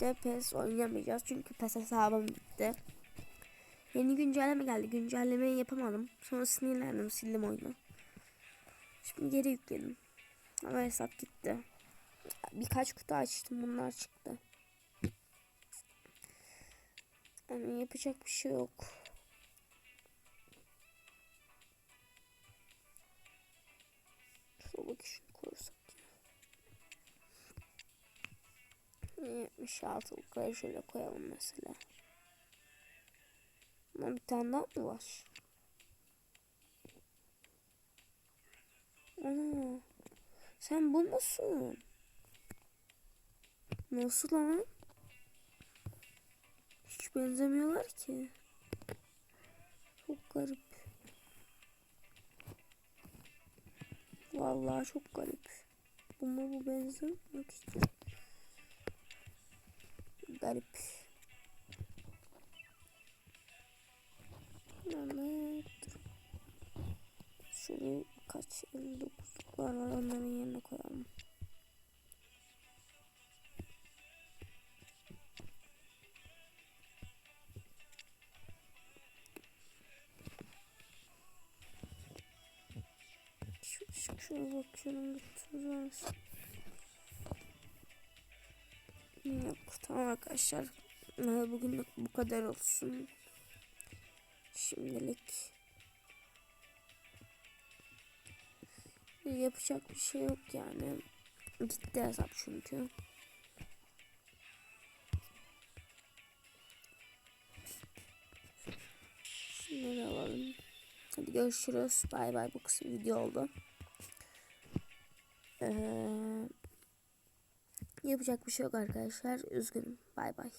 de PES oynamayacağız. Çünkü PES hesabım bitti. Yeni güncelleme geldi. Güncellemeyi yapamadım. Sonra sinirlendim. Sildim oyunu. Şimdi geri yükledim. Ama hesap gitti. Birkaç kutu açtım. Bunlar çıktı. Yani yapacak bir şey yok. Şuna bak 76 yukarı şöyle koyalım mesela. Ama bir tane daha mı var? Ana. Sen bu musun? Nasıl lan? Hiç benzemiyorlar ki. Çok garip. Vallahi çok garip. Buna bu benzemiyor ki. Garip. Evet. Şöyle kaç 59'luklar var onların yerine koyalım. Şu, şu, şuna bakıyorum lütfen. Yok tamam arkadaşlar. Ee, Bugünlük bu kadar olsun. Şimdilik. Yapacak bir şey yok yani. Gitti hesap çünkü. Şunları alalım. Hadi görüşürüz. Bay bay. Bu kısa video oldu. Ee, yapacak bir şey yok arkadaşlar. Üzgünüm. Bay bay.